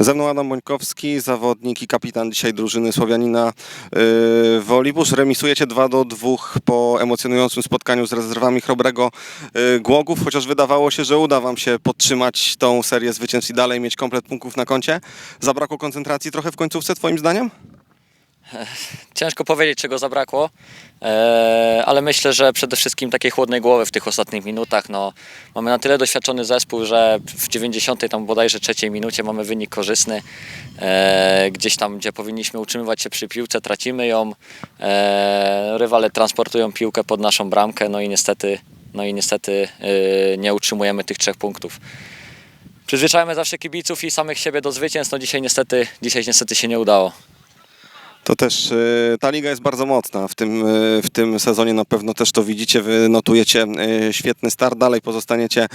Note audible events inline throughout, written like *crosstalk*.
Ze mną Adam Bońkowski, zawodnik i kapitan dzisiaj drużyny Słowianina yy, Wolibusz. Remisujecie 2 do 2 po emocjonującym spotkaniu z rezerwami Chrobrego yy, Głogów, chociaż wydawało się, że uda Wam się podtrzymać tą serię zwycięstw i dalej mieć komplet punktów na koncie. Zabrakło koncentracji trochę w końcówce, Twoim zdaniem? Ciężko powiedzieć, czego zabrakło, e, ale myślę, że przede wszystkim takiej chłodnej głowy w tych ostatnich minutach. No, mamy na tyle doświadczony zespół, że w 90 tam bodajże trzeciej minucie mamy wynik korzystny. E, gdzieś tam, gdzie powinniśmy utrzymywać się przy piłce, tracimy ją. E, rywale transportują piłkę pod naszą bramkę, no i niestety, no i niestety nie utrzymujemy tych trzech punktów. Przyzwyczajamy zawsze kibiców i samych siebie do zwycięstw, no dzisiaj niestety, dzisiaj niestety się nie udało. To też y, ta liga jest bardzo mocna. W tym, y, w tym sezonie na pewno też to widzicie. Wy notujecie y, świetny start, dalej pozostaniecie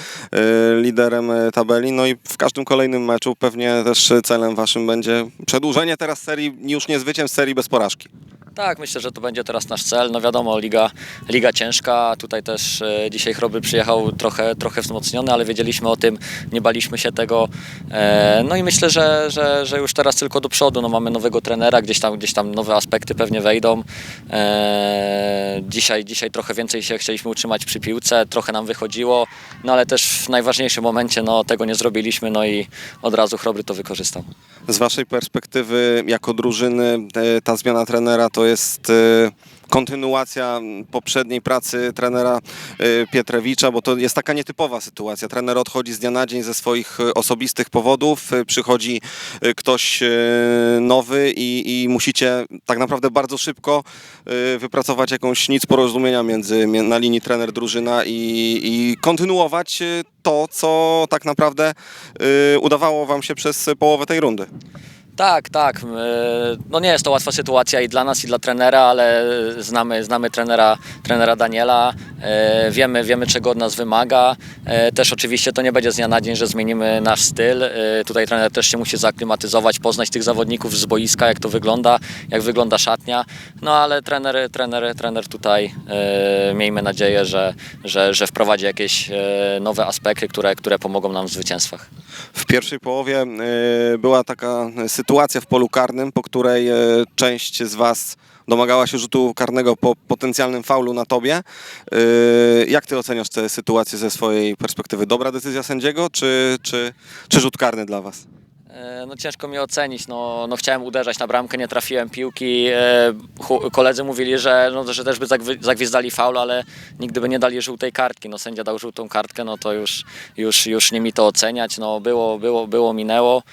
liderem tabeli. No i w każdym kolejnym meczu pewnie też celem waszym będzie przedłużenie teraz serii, już nie zwycięstw, serii bez porażki. Tak, myślę, że to będzie teraz nasz cel. No wiadomo, liga, liga ciężka. Tutaj też e, dzisiaj Chrobry przyjechał trochę, trochę wzmocniony, ale wiedzieliśmy o tym, nie baliśmy się tego. E, no i myślę, że, że, że już teraz tylko do przodu. No, mamy nowego trenera, gdzieś tam, gdzieś tam nowe aspekty pewnie wejdą. E, dzisiaj, dzisiaj trochę więcej się chcieliśmy utrzymać przy piłce, trochę nam wychodziło, no ale też w najważniejszym momencie no, tego nie zrobiliśmy, no i od razu Chrobry to wykorzystał. Z waszej perspektywy jako drużyny ta zmiana trenera to jest e, kontynuacja poprzedniej pracy trenera e, Pietrewicza, bo to jest taka nietypowa sytuacja. Trener odchodzi z dnia na dzień ze swoich e, osobistych powodów, przychodzi ktoś nowy i, i musicie tak naprawdę bardzo szybko wypracować jakąś nic porozumienia między, na linii trener-drużyna i, i kontynuować to, co tak naprawdę udawało wam się przez połowę tej rundy. Tak, tak. e, No nie jest to łatwa sytuacja i dla nas, i dla trenera, ale znamy, znamy trenera, trenera Daniela, e, wiemy, wiemy czego od nas wymaga. E, Też oczywiście to nie będzie z dnia na dzień, że zmienimy nasz styl. Tutaj trener też się musi zaklimatyzować, poznać tych zawodników z boiska, jak to wygląda, jak wygląda szatnia. No ale trener, trener, trener tutaj miejmy nadzieję, że, że, że wprowadzi jakieś nowe aspekty, które, które pomogą nam w zwycięstwach. W pierwszej połowie była taka sytuacja w polu karnym, po której e, część z Was domagała się rzutu karnego po potencjalnym faulu na tobie. E, Jak ty oceniasz tę sytuację ze swojej perspektywy? Dobra decyzja sędziego, czy, czy, czy rzut karny dla Was? E, No ciężko mi ocenić, no, no chciałem uderzać na bramkę, nie trafiłem piłki. Koledzy mówili, że, no, że też by zagwizdali faul, ale nigdy by nie dali żółtej kartki. No sędzia dał żółtą kartkę, no to już, już, już nie mi to oceniać. No było, było, było minęło.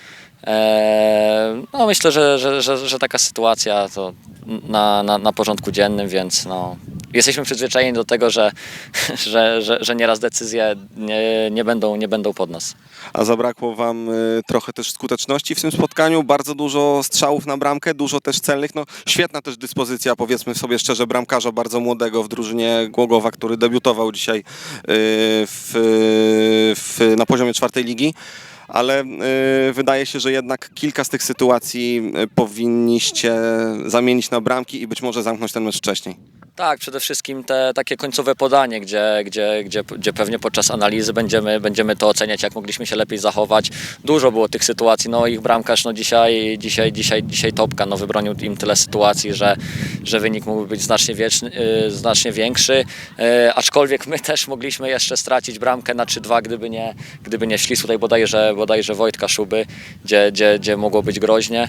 E, no myślę, że, że, że, że taka sytuacja to na, na, na porządku dziennym, więc no, jesteśmy przyzwyczajeni do tego, że, *laughs* że, że, że nieraz decyzje nie, nie, będą, nie będą pod nas. A zabrakło Wam e, trochę też skuteczności w tym spotkaniu, bardzo dużo strzałów na bramkę, dużo też celnych. No, świetna też dyspozycja, powiedzmy sobie szczerze, bramkarza bardzo młodego w drużynie Głogowa, który debiutował dzisiaj e, w, w, na poziomie czwartej ligi. Ale e, wydaje się, że jednak kilka z tych sytuacji e, powinniście zamienić na bramki i być może zamknąć ten mecz wcześniej. Tak, przede wszystkim te takie końcowe podanie, gdzie, gdzie, gdzie, gdzie pewnie podczas analizy będziemy, będziemy to oceniać, jak mogliśmy się lepiej zachować. Dużo było tych sytuacji, no ich bramkarz no dzisiaj, dzisiaj, dzisiaj, dzisiaj topka, no wybronił im tyle sytuacji, że, że wynik mógłby być znacznie, wieczny, yy, znacznie większy, yy, aczkolwiek my też mogliśmy jeszcze stracić bramkę na 3-2, gdyby nie, gdyby nie szli tutaj bodajże, bodajże Wojtka Szuby, gdzie, gdzie, gdzie mogło być groźnie.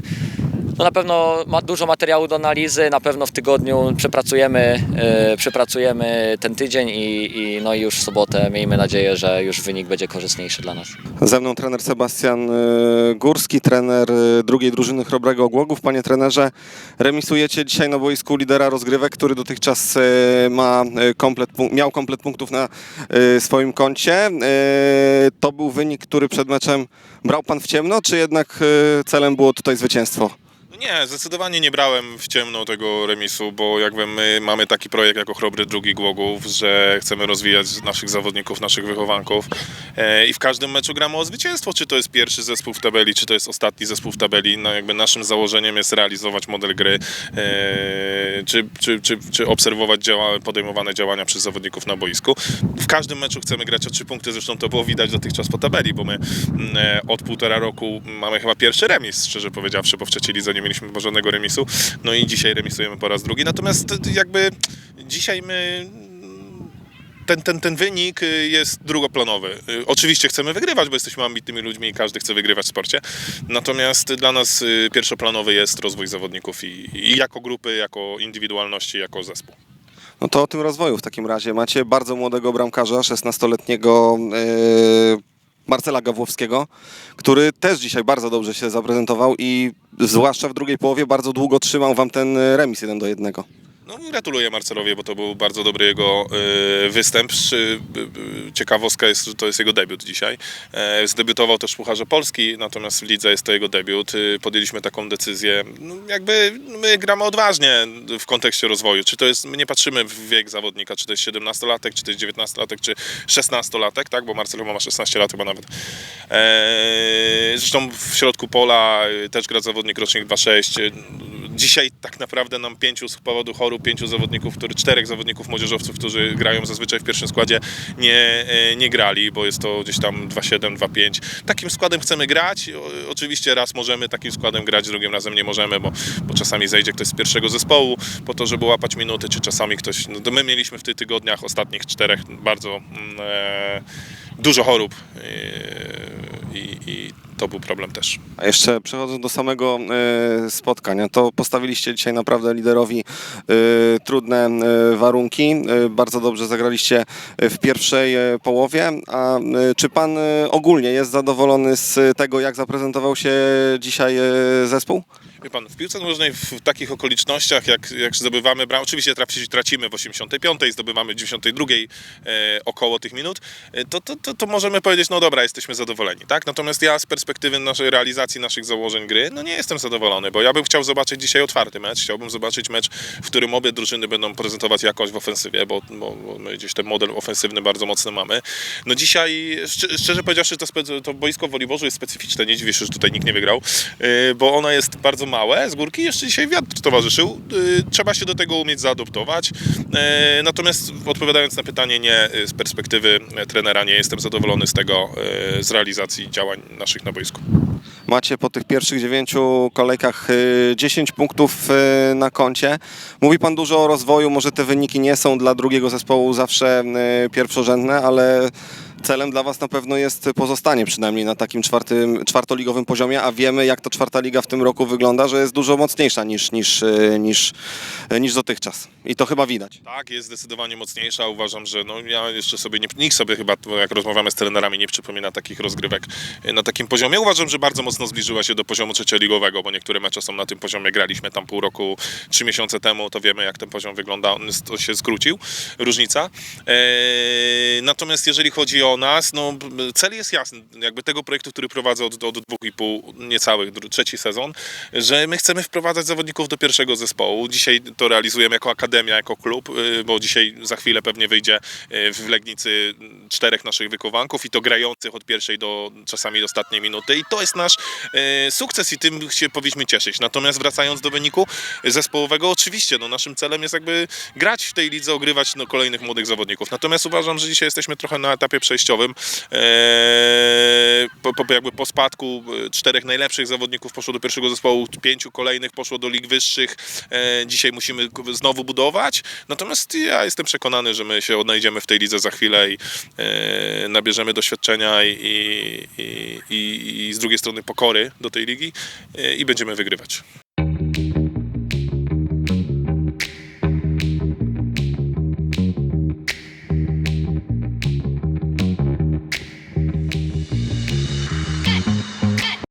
No na pewno ma dużo materiału do analizy, na pewno w tygodniu przepracujemy, yy, przepracujemy ten tydzień i, i, no i już w sobotę miejmy nadzieję, że już wynik będzie korzystniejszy dla nas. Ze mną trener Sebastian e, Górski, trener e, drugiej drużyny Chrobrego Głogów. Panie trenerze, remisujecie dzisiaj na boisku lidera rozgrywek, który dotychczas ma komplet, miał komplet punktów na swoim koncie. To był wynik, który przed meczem brał Pan w ciemno, czy jednak celem było tutaj zwycięstwo? Nie, zdecydowanie nie brałem w ciemno tego remisu, bo jakby my mamy taki projekt jako Chrobry Drugi Głogów, że chcemy rozwijać naszych zawodników, naszych wychowanków e, i w każdym meczu gramy o zwycięstwo, czy to jest pierwszy zespół w tabeli, czy to jest ostatni zespół w tabeli. No jakby naszym założeniem jest realizować model gry, e, czy, czy, czy, czy obserwować działa, podejmowane działania przez zawodników na boisku. W każdym meczu chcemy grać o trzy punkty, zresztą to było widać dotychczas po tabeli, bo my mm, e, od półtora roku mamy chyba pierwszy remis, szczerze powiedziawszy, bo w trzeciej lidze nie mieliśmy chyba żadnego remisu, no i dzisiaj remisujemy po raz drugi. Natomiast jakby dzisiaj my ten, ten, ten wynik jest drugoplanowy. Oczywiście chcemy wygrywać, bo jesteśmy ambitnymi ludźmi i każdy chce wygrywać w sporcie. Natomiast dla nas y, pierwszoplanowy jest rozwój zawodników i, i jako grupy, jako indywidualności, jako zespół. No to o tym rozwoju w takim razie. Macie bardzo młodego bramkarza, 16-letniego yy, Marcela Gawłowskiego, który też dzisiaj bardzo dobrze się zaprezentował i zwłaszcza w drugiej połowie bardzo długo trzymał wam ten remis 1 do 1. No gratuluję Marcelowi, bo to był bardzo dobry jego y, występ. Y, y, Ciekawostka jest, że to jest jego debiut dzisiaj. E, Zdebiutował też w Pucharze Polski, natomiast w lidze jest to jego debiut. Y, Podjęliśmy taką decyzję. No, jakby my gramy odważnie w kontekście rozwoju. Czy to jest, my nie patrzymy w wiek zawodnika, czy to jest 17-latek, czy to jest 19-latek, czy 16-latek, tak? Bo Marcel ma 16 lat chyba nawet. E, Zresztą w środku pola y, też gra zawodnik rocznik 2.6. Dzisiaj tak naprawdę nam pięciu z powodu chorób, pięciu zawodników, który, czterech zawodników młodzieżowców, którzy grają zazwyczaj w pierwszym składzie, nie, e, nie grali, bo jest to gdzieś tam 2-7, 2-5. Takim składem chcemy grać. Oczywiście raz możemy takim składem grać, drugim razem nie możemy, bo, bo czasami zejdzie ktoś z pierwszego zespołu po to, żeby łapać minuty, czy czasami ktoś. No my mieliśmy w tych tygodniach ostatnich czterech bardzo mm, e, dużo chorób e, i, i to był problem też. A jeszcze przechodząc do samego e, spotkania, to postawiliście dzisiaj naprawdę liderowi e, trudne e, warunki. Bardzo dobrze zagraliście w pierwszej połowie. A czy pan ogólnie jest zadowolony z tego, jak zaprezentował się dzisiaj zespół? Wie pan, w piłce nożnej w takich okolicznościach, jak, jak zdobywamy bram, oczywiście traci, tracimy w 85, zdobywamy w 92 e, około tych minut, e, to, to, to, to możemy powiedzieć, no dobra, jesteśmy zadowoleni, tak? Natomiast ja z perspektywy naszej realizacji naszych założeń gry, no nie jestem zadowolony, bo ja bym chciał zobaczyć dzisiaj otwarty mecz, chciałbym zobaczyć mecz, w którym obie drużyny będą prezentować jakość w ofensywie, bo, bo, bo my gdzieś ten model ofensywny bardzo mocny mamy. No dzisiaj, szczerze, szczerze powiedziawszy, to, to boisko w Woliborzu jest specyficzne, nie dziwię się, że tutaj nikt nie wygrał, e, bo ono jest bardzo małe z górki, jeszcze dzisiaj wiatr towarzyszył. Y, Trzeba się do tego umieć zaadoptować. E, Natomiast odpowiadając na pytanie, nie, y, z perspektywy trenera nie jestem zadowolony z tego, z realizacji działań naszych na boisku. Macie po tych pierwszych dziewięciu kolejkach y, 10 punktów y, na koncie. Mówi pan dużo o rozwoju, może te wyniki nie są dla drugiego zespołu zawsze y, pierwszorzędne, ale celem dla was na pewno jest pozostanie przynajmniej na takim czwartym, czwartoligowym poziomie, a wiemy jak ta czwarta liga w tym roku wygląda, że jest dużo mocniejsza niż, niż, y, niż, y, niż dotychczas. I to chyba widać. Tak, jest zdecydowanie mocniejsza. Uważam, że no, ja jeszcze sobie, nie, nikt sobie chyba, jak rozmawiamy z trenerami, nie przypomina takich rozgrywek e, na takim poziomie. Uważam, że bardzo mocno zbliżyła się do poziomu trzecioligowego, bo niektóre mecze są na tym poziomie. Graliśmy tam pół roku, trzy miesiące temu, to wiemy, jak ten poziom wygląda. On się skrócił, różnica. E, natomiast jeżeli chodzi o nas, no cel jest jasny. Jakby tego projektu, który prowadzę od, od dwóch i pół, niecałych, trzeci sezon, że my chcemy wprowadzać zawodników do pierwszego zespołu. Dzisiaj to realizujemy jako akademia, jako klub, y, bo dzisiaj za chwilę pewnie wyjdzie y, w Legnicy czterech naszych wychowanków i to grających od pierwszej do czasami do ostatniej minuty i to jest nasz y, sukces i tym się powinniśmy cieszyć. Natomiast wracając do wyniku zespołowego, oczywiście no, naszym celem jest jakby grać w tej lidze, ogrywać no, kolejnych młodych zawodników. Natomiast uważam, że dzisiaj jesteśmy trochę na etapie przejściowym. Eee, po, po, jakby po spadku e, czterech najlepszych zawodników poszło do pierwszego zespołu, pięciu kolejnych poszło do lig wyższych. E, dzisiaj musimy znowu budować. Natomiast ja jestem przekonany, że my się odnajdziemy w tej lidze za chwilę i e, nabierzemy doświadczenia i, i, i, i, z drugiej strony pokory do tej ligi e, i będziemy wygrywać.